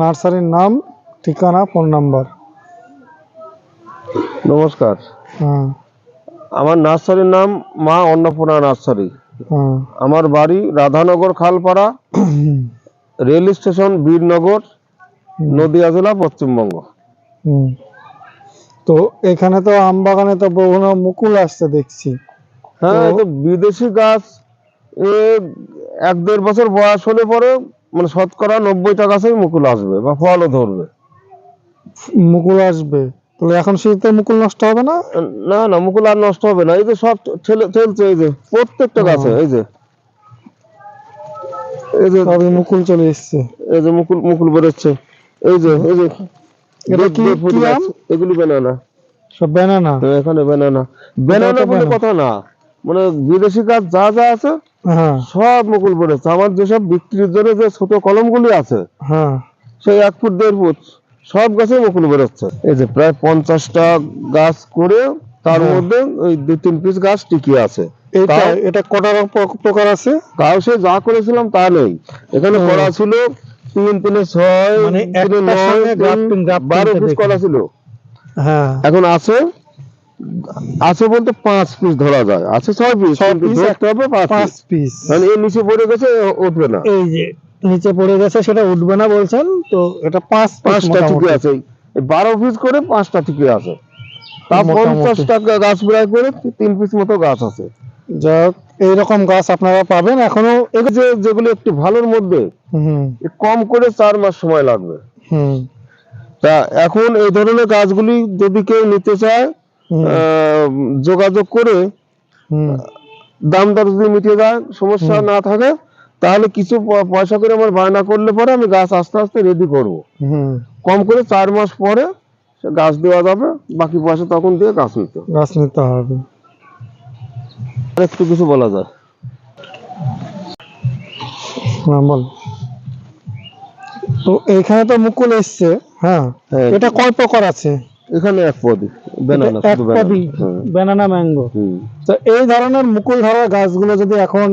নার্সারির নাম ঠিকানা ফোন নাম্বার। নমস্কার। হ্যাঁ। আমার নার্সারির নাম মা অন্নপূর্ণা নার্সারি। হ্যাঁ। আমার বাড়ি রাধানগর খালপাড়া রেল স্টেশন বীরনগর নদিয়া জেলা পশ্চিমবঙ্গ। হুম। তো এখানে তো আম বাগানে তো বহু মুকুল আসছে দেখছি। হ্যাঁ বিদেশি গাছ এক দেড় বছর বয়স হলে পরে মানে শতকরা নব্বই নব্বইটা গাছেই মুকুল আসবে বা ফলও ধরবে। মুকুল আসবে। তাহলে এখন শীতে মুকুল নষ্ট হবে না? না না মুকুল আর নষ্ট হবে না। এই যে সব ঠেলে ঠেলছে এই যে প্রত্যেকটা গাছে এই যে। এই যে সবই মুকুল চলে এসছে। এই যে মুকুল মুকুল বেরোচ্ছে। এই যে এই যে এটা কি-? এগুলি বেনানা সব ব্যানানা এখানে বেনানা বেনানা বলে কথা না। মানে বিদেশি গাছ যা যা আছে সব মুকুল বেরোচ্ছে আমার যেসব বিক্রির জন্য যে ছোট কলমগুলি আছে হ্যাঁ। সেই এক ফুট দেড় ফুট সব গাছে মুকুল বেরোচ্ছে এই যে প্রায় পঞ্চাশটা গাছ করে তার হ্যাঁ। মধ্যে ওই দু তিন পিস গাছ টিকিয়ে আছে। এটা এটা কটা প্রকার আছে? তাও সে যা করেছিলাম তা নেই। এখানে করা ছিল তিন তিনে ছয় মানে তিনে grafting বারো পিস করা ছিল। হ্যাঁ। এখন আছে আছে বলতে পাঁচ পিস ধরা যায়। আছে ছয় পিস ধরতে হবে পাঁচ পিস মানে এর নিচে পড়ে গেছে উঠবে না। এই যে নিচে পড়ে গেছে সেটা উঠবে না বলছেন তো এটা পাঁচ পাঁচটা। টিকে আছে। বারো পিস করে পাঁচটা টিকে আছে। তা মোটামুটি। পঞ্চাশ টাকা গাছ প্রায় করে তিন পিস মতো গাছ আছে। যাক এইরকম গাছ আপনারা পাবেন। এখনও যে যেগুলো একটু ভালোর মধ্যে কম করে চার মাস সময় লাগবে। হুম। তা এখন এই ধরনের গাছগুলি যদি কেউ নিতে চায় যোগাযোগ করে দাম দর যদি মিটিয়ে যায় সমস্যা না থাকে তাহলে কিছু পয়সা করে আমার বায়না করলে পরে আমি গাছ আস্তে আস্তে রেডি করব। কম করে চার মাস পরে গাছ দেওয়া যাবে বাকি পয়সা তখন দিয়ে গাছ নিতে হবে। গাছ নিতে হবে। একটু কিছু বলা যায়। হ্যাঁ বল। তো এইখানে তো মুকুল এসছে হ্যাঁ? হ্যাঁ, এটা কয় প্রকার আছে? এখানে এক পদি বেনানা এক বেনানা। Banana mango. তো এই ধরনের মুকুল ধরা গাছগুলো যদি এখন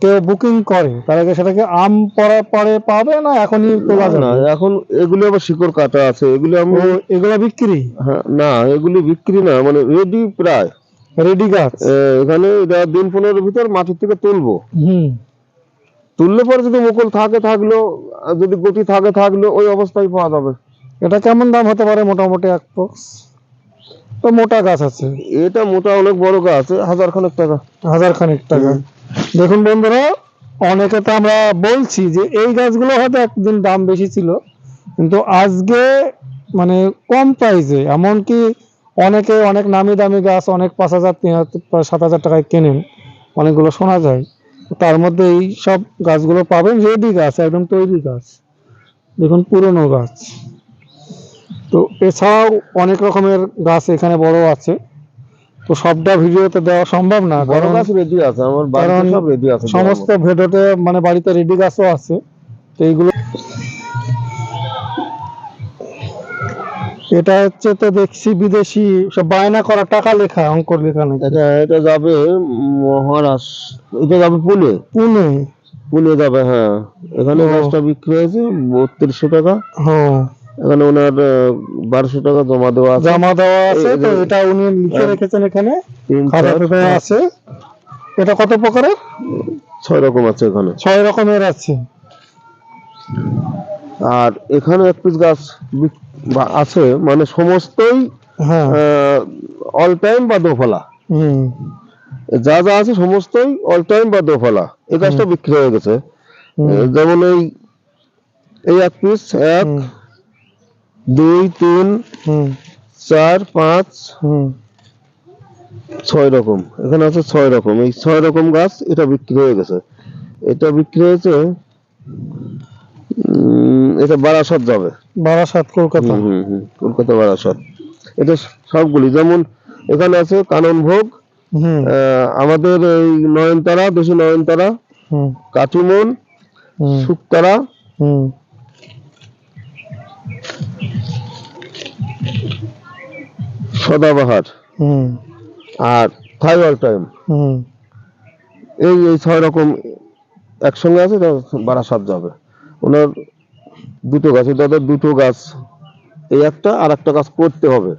কেউ বুকিং করে তাহলে সেটাকে আম পরে পরে পাবে না এখনই তোলা না এখন এগুলি আবার শিকড় কাটা আছে এগুলি আমি এগুলো বিক্রি? হ্যাঁ, না এগুলি বিক্রি না মানে রেডি প্রায়। রেডি গাছ? এখানে দিন পনেরোর ভিতর মাটির থেকে তুলবো। হুম। তুললে পরে যদি মুকুল থাকে থাকল যদি গুটি থাকে থাকল ওই অবস্থায় পাওয়া যাবে। এটা কেমন দাম হতে পারে মোটামুটি এক বক্স তো মোটা গাছ আছে। এটা মোটা অনেক বড় গাছ হাজার খানেক টাকা। হাজার খানিক টাকা। দেখুন বন্ধুরা অনেকে তো আমরা বলছি যে এই গাছগুলো হয়তো একদিন দাম বেশি ছিল কিন্তু আজকে মানে কম প্রাইসে এমনকি অনেকে অনেক নামি দামি গাছ অনেক পাঁচ হাজার তিন হাজার সাত হাজার টাকায় কেনেন অনেকগুলো শোনা যায়। তার মধ্যে এই সব গাছগুলো পাবেন রেডি গাছ একদম তৈরি গাছ। দেখুন পুরনো গাছ। তো এছাড়াও অনেক রকমের গাছ এখানে বড় আছে। তো সবটা ভিডিওতে দেওয়া সম্ভব না বড় গাছ রেডি আছে আমার বাড়িতে সব রেডি আছে সমস্ত ভেটোতে মানে বাড়িতে রেডি গাছও আছে। তো এইগুলো এটা হচ্ছে তো দেখছি বিদেশি সব বায়না করা টাকা লেখা অঙ্কর লেখা নাকি? এটা এটা যাবে মহারাষ্ট্র এটা যাবে পুনে। পুনে? পুনে যাবে হ্যাঁ। এখানে। গাছটা বিক্রি হয়েছে বত্রিশশো টাকা। হ্যাঁ এখানে ওনার বারোশো টাকা জমা দেওয়া আছে। জমা দেওয়া আছে তো এটা উনি লিখে হ্যাঁ। রেখেছেন এখানে। আছে। এটা কত প্রকারের? ছয় রকম আছে এখানে। ছয় রকমের আছে। আর এখানে এক পিস গাছ আছে মানে সমস্তই হ্যাঁ। অল টাইম বা দোফলা। হুম। যা যা আছে সমস্তই অল টাইম বা দোফলা। এই গাছটা বিক্রি হয়ে গেছে। যেমন এই এই এক পিস এক দুই তিন চার পাঁচ ছয় রকম। এখানে আছে ছয় রকম। এই ছয় রকম গাছ এটা বিক্রি হয়ে গেছে। এটা বিক্রি হয়েছে এটা বারাসাত যাবে। বারাসাত কলকাতা। হুম, হুম, কলকাতা বারাসাত। এটা সবগুলি যেমন এখানে আছে কানন ভোগ আহ, আমাদের এই নয়নতারা দেশি নয়নতারা হুম। কাটিমন হুম। শুকতারা সদাবাহার। আর থাই অল টাইম। এই এই ছয় রকম একসঙ্গে আছে এটা বারাসাত যাবে। ওনার দুটো গাছ তাদের দুটো গাছ এই একটা আর একটা গাছ করতে হবে।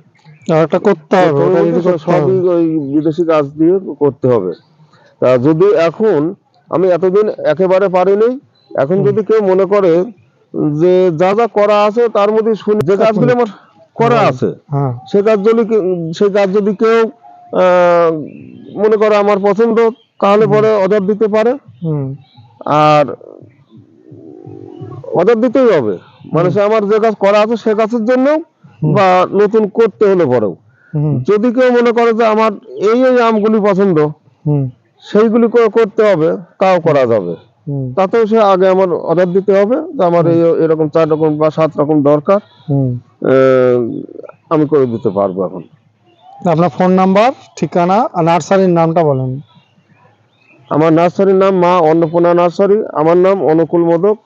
আর একটা করতে হবে সবই ওই বিদেশি গাছ দিয়ে করতে হবে। তা যদি এখন আমি এতদিন একেবারে পারিনি এখন যদি কেউ মনে করে যে যা যা করা আছে তার মধ্যে শুনি। যে গাছগুলো আমার করা আছে। হ্যাঁ। সে কাজ যদি সেই কাজ যদি কেউ মনে করে আমার পছন্দ তাহলে পরে অর্ডার দিতে পারে। হুম। আর অর্ডার দিতেই হবে। মানে সে আমার যে কাজ করা আছে সে কাজের জন্য বা নতুন করতে হলে পরেও। যদি কেউ মনে করে যে আমার এই এই আমগুলি পছন্দ হুম। সেইগুলি করে করতে হবে তাও করা যাবে। তাতেও সে আগে আমার অর্ডার দিতে হবে যে আমার এই এরকম চার রকম বা সাত রকম দরকার। হুম। আমি করে দিতে পারব এখন। আপনার ফোন নাম্বার ঠিকানা আর নার্সারির নামটা বলেন। আমার নার্সারির নাম মা অন্নপূর্ণা নার্সারি আমার নাম অনুকূল মোদক।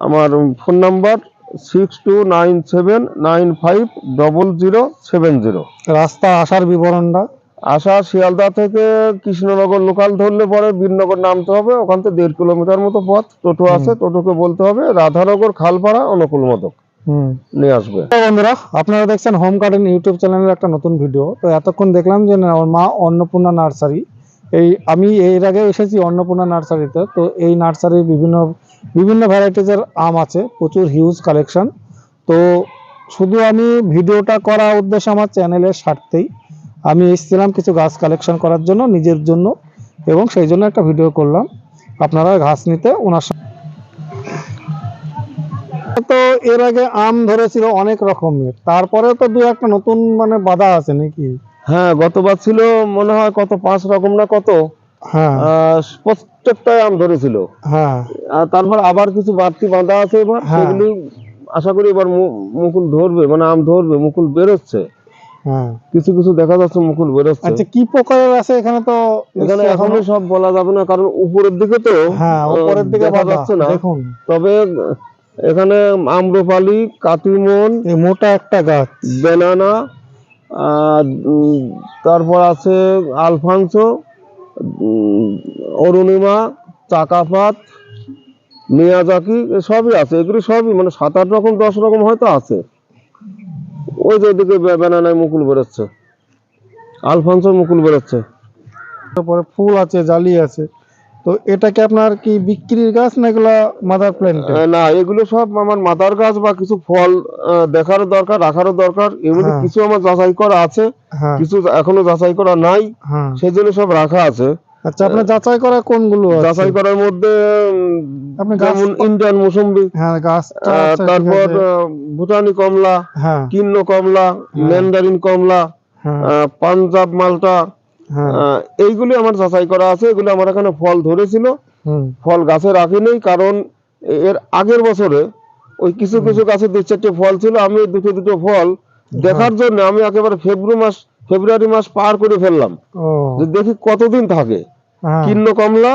আমার phone number six two nine seven nine five double zero seven zero রাস্তা আসার বিবরণটা। আশা শিয়ালদা থেকে কৃষ্ণনগর লোকাল ধরলে পরে বীরনগর নামতে হবে ওখান থেকে দেড় কিলোমিটার মতো পথ টোটো আছে টোটোকে বলতে হবে রাধানগর খালপাড়া অনুকূল মোদক। হুম। নিয়ে আসবে। বন্ধুরা আপনারা দেখছেন হোম গার্ডেন ইউটিউব চ্যানেলের একটা নতুন ভিডিও। তো এতক্ষণ দেখলাম যে আমার মা অন্নপূর্ণা নার্সারি এই আমি এর আগে এসেছি অন্নপূর্ণা নার্সারিতে। তো এই নার্সারির বিভিন্ন বিভিন্ন ভ্যারাইটিজের আম আছে প্রচুর হিউজ কালেকশন তো শুধু আমি ভিডিওটা করা উদ্দেশ্য আমার চ্যানেলের স্বার্থেই আমি এসেছিলাম কিছু গাছ কালেকশন করার জন্য নিজের জন্য এবং সেই জন্য একটা ভিডিও করলাম। আপনারা ঘাস নিতে ওনার তো এর আগে আম ধরেছিল অনেক রকমের। তারপরে তো দু একটা নতুন মানে বাধা আছে নাকি? হ্যাঁ গতবার ছিল মনে হয় কত পাঁচ রকম না কত? হ্যাঁ। প্রত্যেকটাই আম ধরেছিল। হ্যাঁ। আর তারপর আবার কিছু বাড়তি বাঁধা আছে এবার। হ্যাঁ। সেগুলি আশা করি এবার মুকুল ধরবে মানে আম ধরবে মুকুল বেরোচ্ছে। হ্যাঁ। কিছু কিছু দেখা যাচ্ছে মুকুল বেরোচ্ছে। আচ্ছা কি প্রকারের আছে? এখানে তো এখানে এখনও সব বলা যাবে না কারণ উপরের দিকে তো হ্যাঁ উপরের দিকে দেখা যাচ্ছে না। দেখুন। তবে এখানে আম্রপালি কাতিমন এই মোটা একটা গাছ। বেনানা তারপর আছে আলফানসো অরুণিমা চাকাপাত মিয়াজাকি সবই আছে। এগুলি সবই মানে সাত আট রকম দশ রকম হয়তো আছে। ওই যে ওদিকে বেনানায় মুকুল বেরোচ্ছে। আলফানসো মুকুল বেরোচ্ছে। তারপরে ফুল আছে জালি আছে। তো এটা কি আপনার কি বিক্রির গাছ না এগুলা মাদার প্ল্যান্ট না এগুলো সব আমার মাদার গাছ বা কিছু ফল দেখারও দরকার রাখারও দরকার। এমনি হ্যাঁ। কিছু আমার যাচাই করা আছে হ্যাঁ। কিছু এখনও যাচাই করা নাই। হ্যাঁ। সেই জন্য সব রাখা আছে। আচ্ছা আপনার যাচাই করা কোনগুলো আছে? যাচাই করার মধ্যে আপনি যেমন ইন্ডিয়ান মৌসুম্বি হ্যাঁ ঠিক তারপর ভুটানি কমলা হ্যাঁ। কিন্ন কমলা ম্যান্ডারিন কমলা হ্যাঁ। পাঞ্জাব মালটা হ্যাঁ। এইগুলি আমার যাচাই করা আছে এগুলো আমার এখানে ফল ধরেছিল। ফল গাছে রাখিনি কারণ এর আগের বছরে ওই কিছু কিছু গাছে দু চারটে ফল ছিল আমি দুটো দুটো ফল দেখার জন্য আমি একেবারে ফেব্রুয়ারি মাস ফেব্রুয়ারি মাস পার করে ফেললাম। দেখি কতদিন থাকে। হ্যাঁ কিন্ন কমলা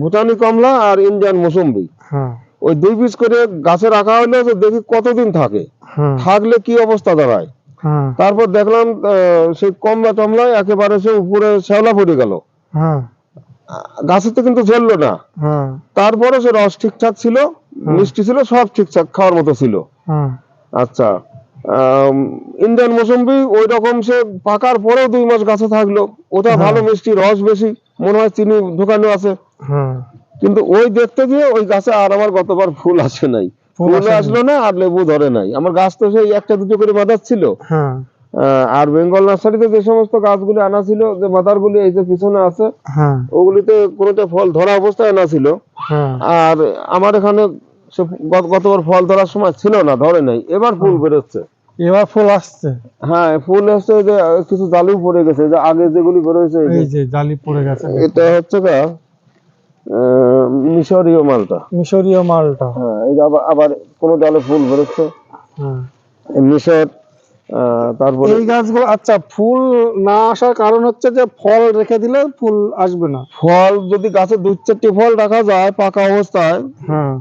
ভুটানি কমলা আর ইন্ডিয়ান মৌসুম্বি। হ্যাঁ। ওই দুই পিস করে গাছে রাখা হলো দেখি কতদিন থাকে। হ্যাঁ। থাকলে কি অবস্থা দাঁড়ায়? হ্যাঁ। তারপর দেখলাম সেই কমলা টমলা একেবারে সে উপরে শ্যাওলা পড়ে গেল। হ্যাঁ। গাছে তো কিন্তু ঝরলো না। হ্যাঁ। তারপরে সে রস ঠিকঠাক ছিল মিষ্টি ছিল সব ঠিকঠাক খাওয়ার মতো ছিল। হ্যাঁ। আচ্ছা ইন্ডিয়ান মৌসুম্বি ওই রকম সে পাকার পরেও দুই মাস গাছে থাকল। ওটা ভালো মিষ্টি রস বেশি। মনে হয় চিনি ঢোকানো আছে। হ্যাঁ। কিন্তু ওই দেখতে গিয়ে ওই গাছে আর আমার গতবার ফুল আসে নাই। ফুল। আসলো না আর লেবু ধরে নাই। আমার গাছ তো সেই একটা দুটো করে মাদার ছিল। হ্যাঁ। আর বেঙ্গল নার্সারিতে যে সমস্ত গাছগুলি আনা ছিল যে মাদারগুলি এই যে পিছনে আছে হ্যাঁ। ওগুলিতে কোনোটা ফল ধরা অবস্থায় আনা ছিল। হ্যাঁ। আর আমার এখানে গতবার ফল ধরার সময় ছিল না ধরে নাই। এবার ফুল বেরোচ্ছে। এবার ফুল আসছে। হ্যাঁ ফুল এসছে যে কিছু জালু পড়ে গেছে যে আগে যেগুলি বেরোয়েছে এই যে, এই যে জালি পড়ে গেছে। এটা হচ্ছে গা মিশরীয় মালটা। মিশরীয় মালটা। হ্যাঁ এই আবার আবার কোনো ডালে ফুল বেরোচ্ছে হ্যাঁ। মিশর তারপরে এই গাছগুলো আচ্ছা ফুল না আসার কারণ হচ্ছে যে ফল রেখে দিলে ফুল আসবে না। ফল যদি গাছে দু চারটি ফল রাখা যায় পাকা অবস্থায় হ্যাঁ।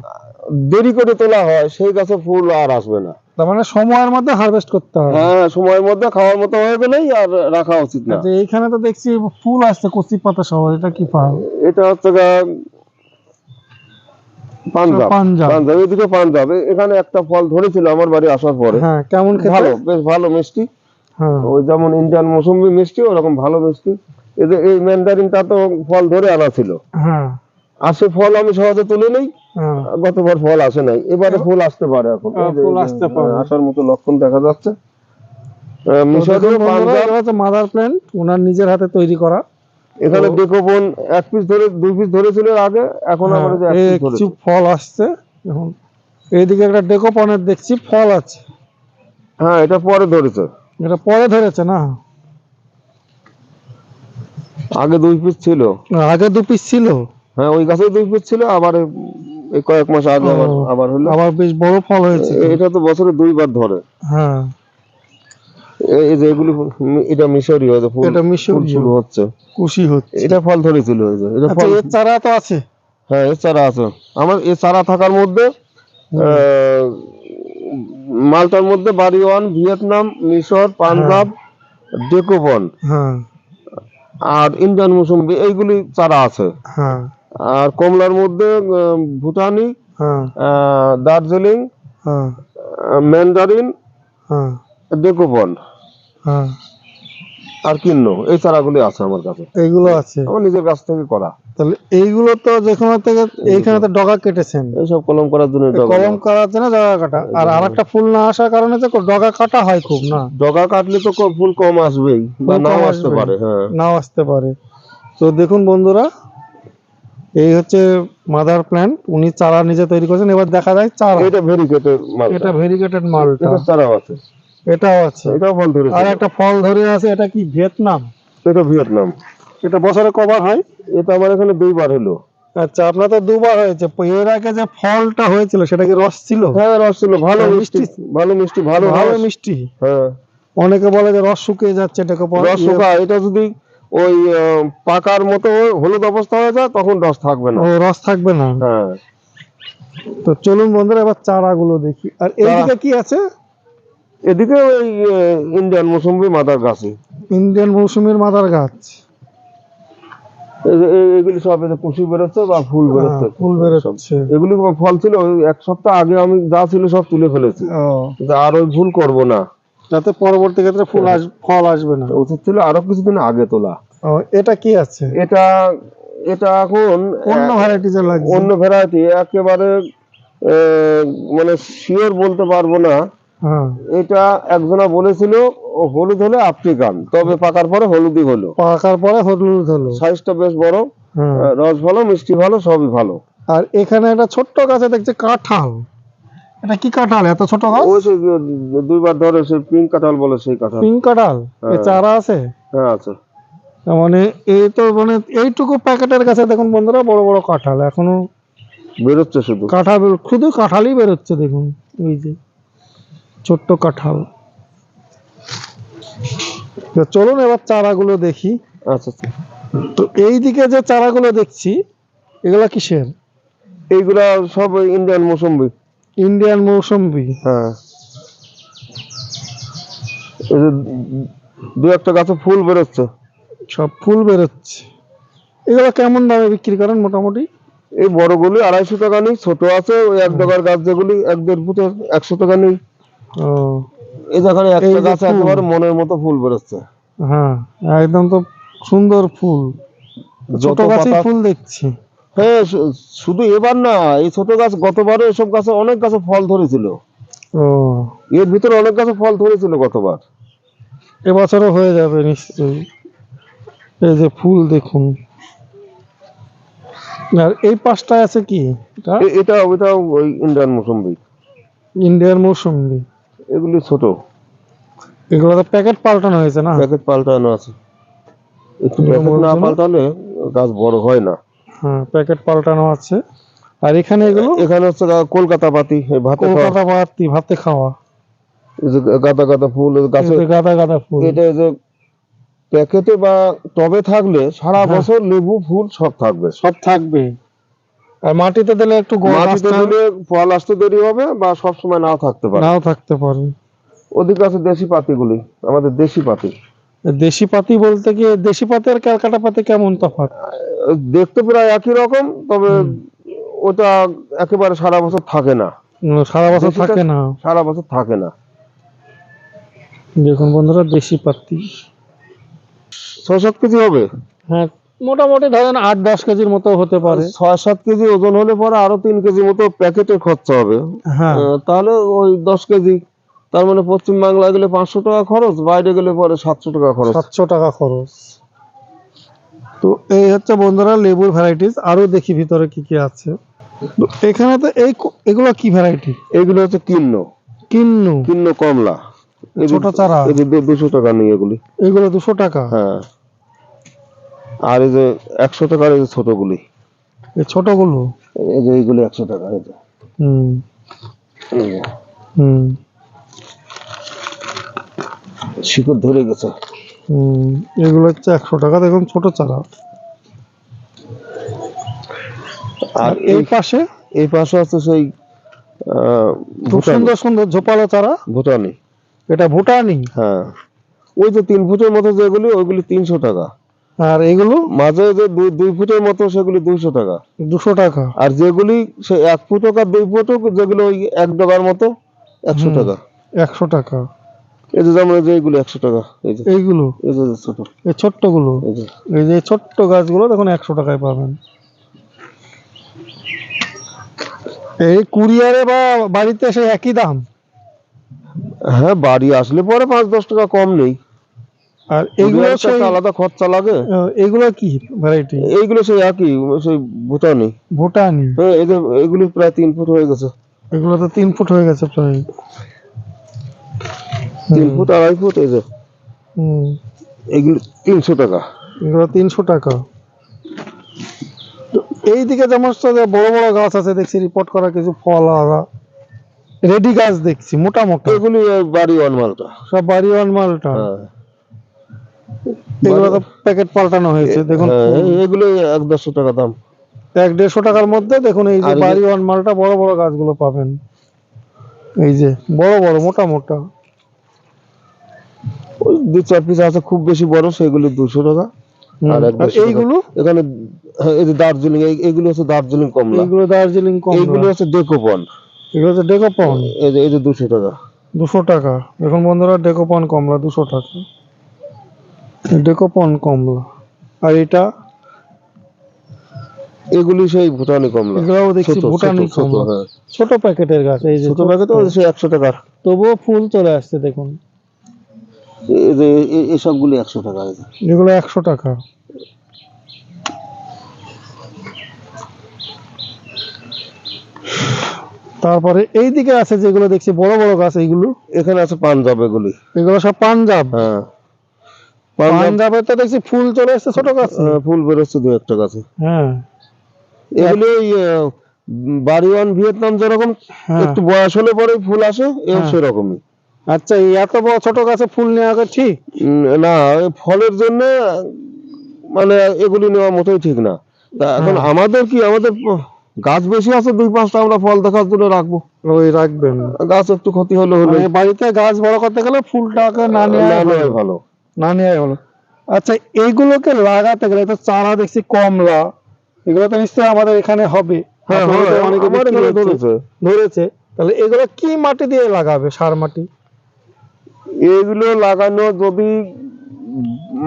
দেরি করে তোলা হয় সেই গাছে ফুল আর আসবে না। তার মানে সময়ের মধ্যে হারভেস্ট করতে হবে। হ্যাঁ সময়ের মধ্যে খাওয়ার মতো হয়ে গেলেই আর রাখা উচিত না। আচ্ছা এইখানে তো দেখছি ফুল আসছে কচি পাতা সহ এটা কি এটা হচ্ছে পাঞ্জাব। পাঞ্জাব। পাঞ্জাব এদিকে পাঞ্জাব। এখানে একটা ফল ধরেছিল আমার বাড়ি আসার পরে। হ্যাঁ কেমন ভালো বেশ ভালো মিষ্টি। হ্যাঁ। ওই যেমন ইন্ডিয়ান মৌসুমি মিষ্টি ওরকম ভালো মিষ্টি। এদের এই ম্যান্ডারিনটা তো ফল ধরে আনা ছিল। হ্যাঁ। আর সে ফল আমি সহজে তুলে নেই হ্যাঁ। গতবার ফল আসে নাই। এবারে ফুল আসতে পারে এখন। হ্যাঁ, ফুল আসতে পারে। হ্যাঁ, আসার মতো লক্ষণ দেখা যাচ্ছে। মাদার প্ল্যান্ট ওনার নিজের হাতে তৈরি করা। এখানে এক পিস ধরে দুই পিস ধরেছিল আগে এখন হ্যাঁ, যে কিছু ফল আসছে এখন এইদিকে একটা ডেকোপনের দেখছি ফল আছে। হ্যাঁ এটা পরে ধরেছে। এটা পরে ধরেছে না? আগে দুই পিস ছিল। আগে দু পিস ছিল? হ্যাঁ ওই গাছে দুই পিস ছিল আবার এই- এই কয়েক মাস আগে আবার আবার হলো। আবার বেশ বড় ফল হয়েছে এটা তো বছরে দুইবার ধরে। হ্যাঁ। এই যে এগুলি এটা মিশরি হয়েছে ফুল এটা ফুল মিশরীয়। শুরু হচ্ছে। খুশি হচ্ছে। এটা ফল ধরেছিল এই যে। এটা আচ্ছা ফল এর চারা তো আছে? হ্যাঁ এর চারা আছে। আমার এ চারা থাকার মধ্যে মালটার মধ্যে বাড়ি ওয়ান ভিয়েতনাম মিশর পাঞ্জাব ডেকোবন হ্যাঁ। আর ইন্ডিয়ান মৌসুমি এইগুলি চারা আছে। হ্যাঁ। আর কমলার মধ্যে ভুটানি হ্যাঁ। দার্জিলিং হ্যাঁ। ম্যান্ডারিন হ্যাঁ। ডেকোবন হ্যাঁ। আর কিন্ন এই চারাগুলি আছে আমার কাছে। এইগুলো আছে। আমার নিজের কাছ থেকে করা। তাহলে এইগুলো তো যেখানে থেকে এইখানে তো ডগা কেটেছেন। এইসব কলম করার জন্য কলম করার জন্য ডগা কাটা। আর আরেকটা ফুল না আসার কারণে তো ডগা কাটা হয় খুব না? ডগা কাটলে তো ফুল কম আসবেই বা নাও আসতে পারে হ্যাঁ। নাও আসতে পারে। তো দেখুন বন্ধুরা এই হচ্ছে মাদার প্ল্যান্ট উনি চারা নিজে তৈরি করেছেন এবার দেখা যায় চারা। এটা ভেরিকেটের মাল এটা ভেরিগেটেড মালটা। এটা চারাও আছে। এটাও আছে। এটাও ফল ধরেছে। আর একটা ফল ধরে আছে এটা কি ভিয়েতনাম? এটা ভিয়েতনাম। এটা বছরে কবার হয়? এটা আমার এখানে দুইবার হলো। আচ্ছা আপনার তো দুবার হয়েছে। এর আগে যে ফলটা হয়েছিল সেটা কি রস ছিল? হ্যাঁ রস ছিল। ভালো মিষ্টি? মিষ্টি। ভালো মিষ্টি ভালো ভালো মিষ্টি? হ্যাঁ। অনেকে বলে যে রস শুকিয়ে যাচ্ছে এটাকে রস শুকায়। এটা যদি ওই পাকার মতো হলুদ অবস্থা হয়ে যায় তখন রস থাকবে না। রস থাকবে না। হ্যাঁ। তো চলুন বন্ধুরা এবার চারাগুলো দেখি। আর এইদিকে কি আছে? এদিকে ওই ইন্ডিয়ান মৌসুমি মাদার গাছে ইন্ডিয়ান মৌসুমীর মাদার গাছ। এগুলি সব যে কুশি বেরোচ্ছে বা ফুল বেরোচ্ছে। হ্যাঁ, ফুল বেরোচ্ছে। এগুলি ফল ছিল? এক সপ্তাহ আগে আমি যা ছিল সব তুলে ফেলেছি। আর ওই ভুল করব না। যাতে পরবর্তী ক্ষেত্রে ফুল আস ফল আসবে না। উচিত ছিল আরও কিছুদিন আগে তোলা। এটা কি আছে? এটা এটা এখন অন্য আহ, ভ্যারাইটিজ লাগছে। অন্য ভ্যারাইটি একেবারে মানে শিওর বলতে পারব না। হ্যাঁ। এটা একজনা বলেছিল হলুদ হলে আফ্রিকান তবে পাকার পরে হলুদই হলো। পাকার পরে হলুদ হলো। সাইজটা বেশ বড় হ্যাঁ। রস ভালো মিষ্টি ভালো সবই ভালো। আর এখানে একটা ছোট্ট গাছে দেখছে কাঁঠাল। এটা কি কাঁঠাল? এত ছোট গাছ ওই দুইবার ধরে সেই পিঙ্ক কাঁঠাল বলে সেই কাঁঠাল। পিঙ্ক কাঁঠাল? এ হ্যাঁ। চারা আছে? হ্যাঁ আছে। মানে এই তো মানে এইটুকু প্যাকেটের কাছে দেখুন বন্ধুরা বড় বড় কাঁঠাল। এখনও বেরোচ্ছে শুধু। কাঁঠাল শুধু কাঁঠালই বেরোচ্ছে দেখুন। এই যে ছোট্ট কাঁঠাল। তো চলুন এবার চারাগুলো দেখি। আচ্ছা তো এই দিকে যে চারাগুলো দেখছি এগুলা কিসের? এইগুলা সব ইন্ডিয়ান মৌসুম্বি ইন্ডিয়ান মৌসুম্বি হ্যাঁ। এই যে দু একটা গাছে ফুল বেরোচ্ছে। সব ফুল বেরোচ্ছে। এগুলো কেমন দামে বিক্রি করেন মোটামুটি? এই বড়গুলি আড়াইশো টাকা নেই ছোট আছে ওই এক টাকার গাছ যেগুলি এক দেড় ফুটের একশো টাকা নেই। এই এই একটা গাছে। একেবারে মনের মতো ফুল বেরোচ্ছে। হ্যাঁ একদম তো সুন্দর ফুল। ছোট যত গাছে ফুল দেখছি। হ্যাঁ শুধু এবার না এই ছোট গাছ গতবারও এসব গাছে অনেক গাছে ফল ধরেছিল। ও। এর ভিতরে অনেক গাছে ফল ধরেছিল গতবার। এবছরও হয়ে যাবে নিশ্চয়ই। এই যে ফুল দেখুন। আর এই পাশটায় আছে কি? এটা? এটা ওই ইন্ডিয়ান মৌসুম্বি। ইন্ডিয়ার মৌসুম্বি। এগুলি ছোট। এগুলো তো প্যাকেট পাল্টানো হয়েছে না? প্যাকেট পাল্টানো আছে। একটু প্যাকেট না? পাল্টালে গাছ বড় হয় না। হ্যাঁ প্যাকেট পাল্টানো আছে। আর এখানে এগুলো? এখানে হচ্ছে কলকাতা পাতি ভাতে খাওয়া, কলকাতা পাতি ভাতে খাওয়া। গাদা গাদা ফুল গাছে গাদা গাদা ফুল। এটা যে প্যাকেটে বা টবে থাকলে সারা হ্যাঁ। বছর লেবু ফুল সব থাকবে। সব থাকবে। আর মাটিতে দিলে একটু মাটিতে দিলে ফল আসতে দেরি হবে বা সব সময় নাও থাকতে পারে। নাও থাকতে পারে। ওদিকে আছে দেশি পাতিগুলি আমাদের দেশি পাতি। দেশি পাতি বলতে কি দেশি পাতি আর ক্যালকাটা পাতি কেমন তফাৎ? দেখতে প্রায় একই রকম তবে ওটা একেবারে সারা বছর থাকে না। সারা বছর থাকে না? সারা বছর থাকে না। দেখুন বন্ধুরা দেশি পাতি ছয় সাত কেজি হবে? হ্যাঁ মোটামুটি ধরেন আট দশ কেজির মতো হতে পারে। ছয় সাত কেজি ওজন হলে পরে আরও তিন কেজি মতো প্যাকেটে খরচা হবে। হ্যাঁ। তাহলে ওই দশ কেজি তার মানে পশ্চিম বাংলা গেলে পাঁচশো টাকা খরচ বাইরে গেলে পরে সাতশো টাকা খরচ। সাতশো টাকা খরচ। তো এই হচ্ছে বন্ধুরা লেবুর ভ্যারাইটিস আরও দেখি ভিতরে কি কি আছে। তো এখানে তো এই এগুলো কি ভ্যারাইটি এগুলো হচ্ছে কিন্ন। কিন্নু। কিন্ন কমলা। ছোট চারা। এই যে দু- দুশো টাকা নিয়ে এগুলি। এগুলো দুশো টাকা। হ্যাঁ। আর এই যে একশো টাকার এই যে ছোটগুলি। এই ছোটগুলো? এই যে এইগুলি একশো টাকা এই যে। হুম। এই যে। হুম। শিকড় ধরে গেছে। এগুলো হচ্ছে একশো টাকা দেখুন ছোট চারা। আর এই এই পাশে? এই পাশে আছে সেই খুব সুন্দর সুন্দর ঝোপালো চারা। ভুটানি। এটা ভুটানি? হ্যাঁ। ওই যে তিন ফুটের মতো যেগুলি ওইগুলি তিনশো টাকা। আর এগুলো? মাঝে যে দুই দুই ফুটের মতো সেগুলি দুইশো টাকা। দুশো টাকা। আর যেগুলি সে এক ফুট হোক আর দুই ফুট হোক যেগুলো ওই এক ডগার মতো একশো টাকা। একশো টাকা। এই যে যেমন এই যে এইগুলো একশো টাকা এই যে। এইগুলো? এই যে ছোট। এই ছোট্টগুলো? এই যে। ছোট্ট গাছগুলো দেখুন একশো টাকায় পাবেন। এই কুরিয়ারে বা বাড়িতে এসে একই দাম? হ্যাঁ বাড়ি আসলে পরে পাঁচ দশ টাকা কম নেই। আর এগুলো সেই আলাদা খরচা লাগে। এগুলো কি ভ্যারাইটি এইগুলো সেই একই সেই ভুটানি। ভুটানি? হ্যাঁ এই যে এগুলি প্রায় তিন ফুট হয়ে গেছে। এগুলো তো তিন ফুট হয়ে গেছে প্রায়। তিন ফুট আড়াই ফুট এই যে। এগুলি তিনশো টাকা। এগুলো তিনশো টাকা। এইদিকে যেমন যে বড় বড় গাছ আছে দেখছি রিপোর্ট করা কিছু ফল আগা রেডি গাছ দেখছি মোটা মোটা। এগুলি বাড়ি ওয়ান মালটা। সব বাড়িওয়ান মালটা। হ্যাঁ। এগুলো তো প্যাকেট পাল্টানো হয়েছে দেখুন। হ্যাঁ, এগুলো এক দেড়শো টাকা দাম। এক দেড়শো টাকার মধ্যে দেখুন এই যে বাড়ি বাড়িওয়ান মালটা বড় বড় গাছগুলো পাবেন। এই যে বড় বড় মোটা মোটা। ওই দু চার পিস আছে খুব বেশি বড় সেগুলি দুশো টাকা। আর এইগুলো? এখানে হ্যাঁ, এই যে দার্জিলিং এই- এইগুলো হচ্ছে দার্জিলিং কমলা। এইগুলো দার্জিলিং কম এইগুলো হচ্ছে ডেকোপন। এগুলো তো ডেকোপন? এই যে এই যে দুশো টাকা। দুশো টাকা। এখন বন্ধুরা ডেকোপন কমলা দুশো টাকা। ডেকোপন কমলা। আর এটা? এগুলি সেই ভুটানি কমলা। এগুলোও দেখছি ভুটানি কমলা। হ্যাঁ। ছোট প্যাকেটের গাছ এই যে ছোট প্যাকেট সেই একশো টাকার। তবুও ফুল চলে আসছে দেখুন। এসবগুলি একশো টাকা এগুলো একশো টাকা। তারপরে এই দিকে আছে যেগুলো দেখছি বড় বড় গাছ এইগুলো। এখানে আছে পাঞ্জাব এগুলি। এগুলো সব পাঞ্জাব। হ্যাঁ। পাঞ্জাবে তো দেখছি ফুল চলে আসছে ছোট গাছ। আহ, ফুল বেরোচ্ছে দু একটা গাছে। হ্যাঁ। এগুলি বাড়িওয়ান ভিয়েতনাম যেরকম হ্যাঁ। একটু বয়স হলে পরে ফুল আসে এও হ্যাঁ। সেরকমই। আচ্ছা এত বড় ছোট গাছে ফুল নেওয়া ঠিক? না ফলের জন্য মানে এগুলি নেওয়া মোটেই ঠিক না। তা এখন হ্যাঁ। আমাদের কি আমাদের গাছ বেশি আছে দুই পাঁচটা আমরা ফল দেখার জন্য রাখব। ওই রাখবেন। গাছ একটু ক্ষতি হলে হলো মানে বাড়িতে গাছ বড় করতে গেলে ফুলটাকে না নেওয়া ভালো। না নেওয়াই ভালো। আচ্ছা এইগুলোকে লাগাতে গেলে তো চারা দেখছি কমলা এগুলো তো নিশ্চয়ই আমাদের এখানে হবে। হ্যাঁ ধরেছে। তাহলে এগুলো কি মাটি দিয়ে লাগাবে সার মাটি? এগুলো লাগানো যদি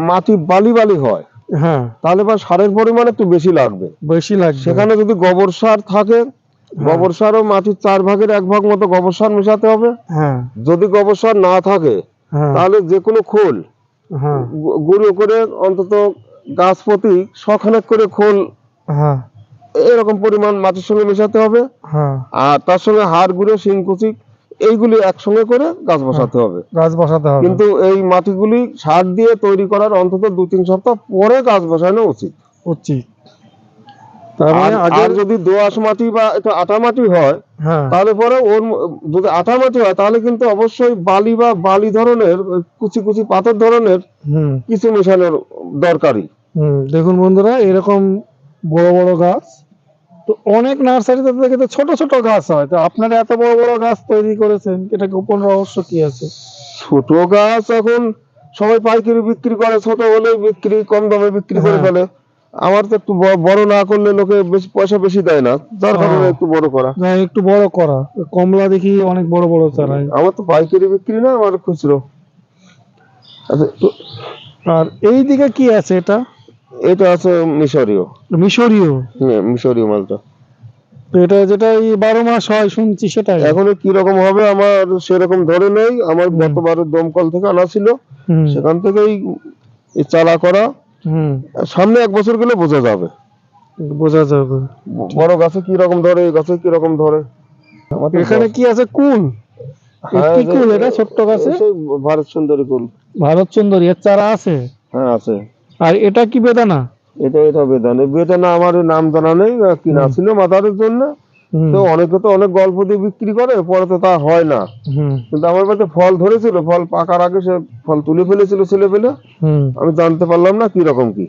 মাটি বালি বালি হয় হ্যাঁ। তাহলে বা সারের পরিমাণ একটু বেশি লাগবে। বেশি লাগবে। সেখানে যদি গোবর সার থাকে গোবর সার ও মাটির চার ভাগের এক ভাগ মতো গোবর সার মেশাতে হবে। হ্যাঁ। যদি গোবর সার না থাকে হ্যাঁ। তাহলে যে কোনো খোল হ্যাঁ। গুঁড়ো করে অন্তত গাছ প্রতি শখানেক করে খোল হ্যাঁ। এরকম পরিমাণ মাটির সঙ্গে মেশাতে হবে। হ্যাঁ। আর তার সঙ্গে হাড় গুঁড়ো শিংকুচি এইগুলি একসঙ্গে করে গাছ বসাতে হবে। গাছ বসাতে হবে। কিন্তু এই মাটিগুলি সার দিয়ে তৈরি করার অন্তত দু তিন সপ্তাহ পরে গাছ বসানো উচিত। উচিত। মানে আগে যদি দোআঁশ মাটি বা আটা মাটি হয় হ্যাঁ। তাহলে পরে ওর যদি আটা মাটি হয় তাহলে কিন্তু অবশ্যই বালি বা বালি ধরনের কুচি কুচি পাথর ধরনের কিছু মেশানোর দরকারি হুম দেখুন বন্ধুরা এরকম বড় বড় গাছ তো অনেক নার্সারিতে দেখে তো ছোট ছোট গাছ হয়। তো আপনারা এত বড় বড় গাছ তৈরি করেছেন এটা গোপন রহস্য কি আছে? ছোট গাছ এখন সবাই পাইকারি বিক্রি করে ছোট হলে বিক্রি কম দামে বিক্রি করে হ্যাঁ। ফেলে। আমার তো একটু বড় না করলে লোকে বেশি পয়সা বেশি দেয় না যার কারণে একটু বড় করা। না, একটু বড় করা। কমলা দেখি অনেক বড় বড় চারা আমার তো পাইকারি বিক্রি না আমার খুচরো। আচ্ছা আর এই দিকে কি আছে এটা? এটা আছে মিশরীয়। মিশরীয়? হ্যাঁ মিশরীয় মালটা। এটা যেটা এই বারো মাস হয় শুনছি সেটাই। এখন কি রকম হবে আমার সেরকম ধরে নেই। আমার গতবারের দমকল থেকে আনা ছিল। সেখান থেকেই এই চালা করা। হুম। সামনে এক বছর গেলে বোঝা যাবে। বোঝা যাবে। বড় গাছে কি রকম ধরে গাছে কি রকম ধরে? আমাদের এখানে কি আছে? কুল। হ্যাঁ, কি কুল এটা ছোট্ট গাছে। ভারত সুন্দরী কুল। ভারত সুন্দরী এর চারা আছে। হ্যাঁ আছে। আর এটা কি বেদানা? এটা এটা বেদানা। বেদানা আমার নাম জানা নেই কিনা ছিল মাদারের জন্য। তো অনেকে তো অনেক গল্প দিয়ে বিক্রি করে পরে তো তা হয় না। কিন্তু আমার বাড়িতে ফল ধরেছিল ফল পাকার আগে সে ফল তুলে ফেলেছিল ছেলে ফেলে আমি জানতে পারলাম না কি রকম কি।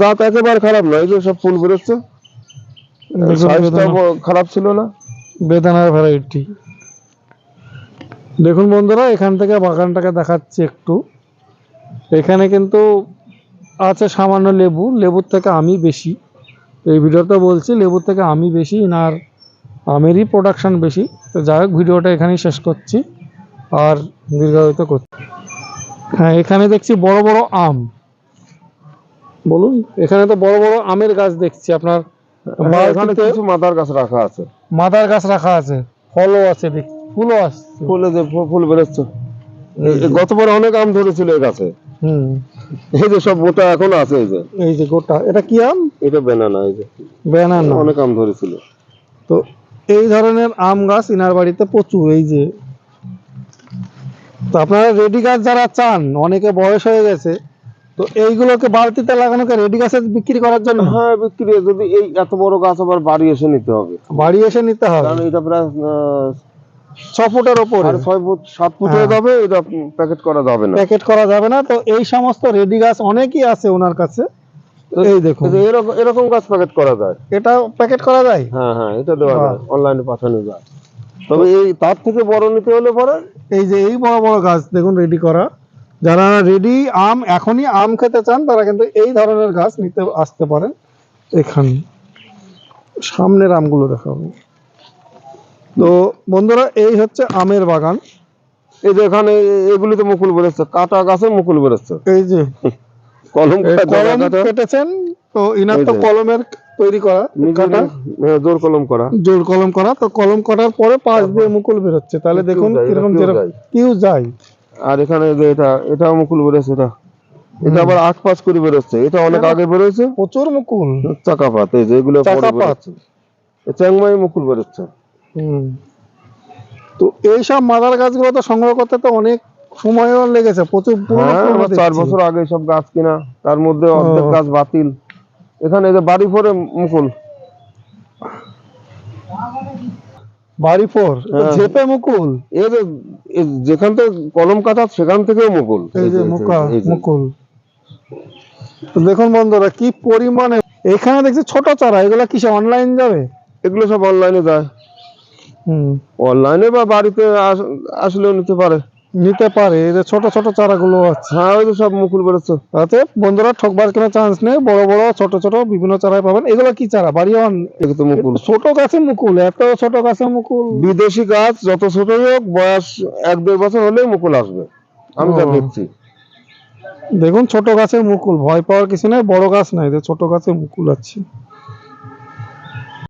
জাত একেবারে খারাপ নয় যে সব ফুল বেরোচ্ছে। খারাপ ছিল না। বেদানার ভ্যারাইটি দেখুন বন্ধুরা এখান থেকে বাগানটাকে দেখাচ্ছি একটু। এখানে কিন্তু আছে সামান্য লেবু। লেবুর থেকে আমি বেশি। এই ভিডিওতে বলছি লেবুর থেকে আমি বেশি আর আমেরই প্রোডাকশন বেশি। তো যাই হোক ভিডিওটা এখানেই শেষ করছি আর দীর্ঘায়িত করছি। হ্যাঁ এখানে দেখছি বড় বড় আম। বলুন এখানে তো বড় বড় আমের গাছ দেখছি। আপনার হ্যাঁ, এখানে কিছু মাদার গাছ রাখা আছে। মাদার গাছ রাখা আছে। ফলও আছে দেখ ফুলও আসছে। ফুলে ফুল বেরোচ্ছে। গতবার অনেক আম ধরেছিল এই গাছে। হুম। এই যে সব গোটা এখন আছে এই যে। এই যে গোটা এটা কি আম? এটা বেনানা এই যে। বেনানা অনেক আম ধরেছিল। তো এই ধরনের আম গাছ ইনার বাড়িতে প্রচুর এই যে। তো আপনারা রেডি গাছ যারা চান অনেকে বয়স হয়ে গেছে তো এইগুলোকে বালতিতে লাগানোকে রেডি গাছে বিক্রি করার জন্য? হ্যাঁ বিক্রি। যদি এই এত বড় গাছ আবার বাড়ি এসে নিতে হবে। বাড়ি এসে নিতে হবে। কারণ এটা প্রায় ছ ফুটের ওপরে সাড়ে ছয় ফুট সাত ফুট যাবে এটা প্যাকেট করা যাবে না। প্যাকেট করা যাবে না। তো এই সমস্ত রেডি গাছ অনেকই আছে ওনার কাছে। এই দেখুন। এরকম এরকম গাছ প্যাকেট করা যায়। এটা প্যাকেট করা যায়? হ্যাঁ হ্যাঁ এটা দেওয়া যায়। অনলাইনে পাঠানো যায়। তবে এই তার থেকে বড় নিতে হলে পরে? এই যে এই বড় বড় গাছ দেখুন রেডি করা। যারা রেডি আম এখনই আম খেতে চান তারা কিন্তু এই ধরনের গাছ নিতে আসতে পারেন। এখানে সামনের আমগুলো দেখাবো। তো বন্ধুরা এই হচ্ছে আমের বাগান। এই যে এখানে এ- এগুলিতে মুকুল বেরোচ্ছে কাটা গাছে মুকুল বেরোচ্ছে। এই যে। কলম কলম কেটেছেন তো ইনার তো কলমের তৈরি করা কাটা। হ্যাঁ, জোর কলম করা। জোর কলম করা তো কলম কাটার পরে পাশ দিয়ে মুকুল বেরোচ্ছে। তাহলে দেখুন কীরকম কিউ যেরকম যায়। কিউ যায়। আর এখানে যে এটা এটাও মুকুল বেরোচ্ছে এটা। এটা আবার আট পাঁচ করে বেরোচ্ছে। এটা অনেক আগে বেরোচ্ছে প্রচুর মুকুল। চাকাপাত এই যে এগুলো পরে চাকাপাত। চ্যাংমাই মুকুল বেরোচ্ছে। হুম। তো এইসব মাদার গাছগুলো তো সংগ্রহ করতে তো অনেক সময়ও লেগেছে প্রচুর হ্যাঁ চার বছর আগে সব গাছ কিনা তার মধ্যে অর্ধেক গাছ বাতিল। এখানে এই যে বাড়ি পরে মুকুল। বাড়ি ফোর হ্যাঁ। ঝেপে মুকুল। এই যে যেখান থেকে কলম কাটা সেখান থেকেও মুকুল। এই যে। মুকুল। তো দেখুন বন্ধুরা কি পরিমাণে এখানে দেখছি ছোট চারা এগুলো কিসে অনলাইন যাবে? এগুলো সব অনলাইনে যায়। অনলাইনে বা বাড়িতে আস- আসলেও নিতে পারে। নিতে পারে এই যে ছোট ছোট চারাগুলো আছে। হ্যাঁ ওই সব মুকুল বেরোচ্ছে। তাতে বন্ধুরা ঠকবার কোনো চান্স নেই বড় বড় ছোট ছোট বিভিন্ন চারাই পাবেন। এগুলো কি চারা? বাড়ি এগুলো তো মুকুল। ছোট গাছে মুকুল এত ছোট গাছে মুকুল। বিদেশি গাছ যত ছোটই হোক বয়স এক দেড় বছর হলেই মুকুল আসবে। আমি যা দেখছি। দেখুন ছোট গাছের মুকুল ভয় পাওয়ার কিছু নেই বড় গাছ নাই যে ছোট গাছে মুকুল আছে।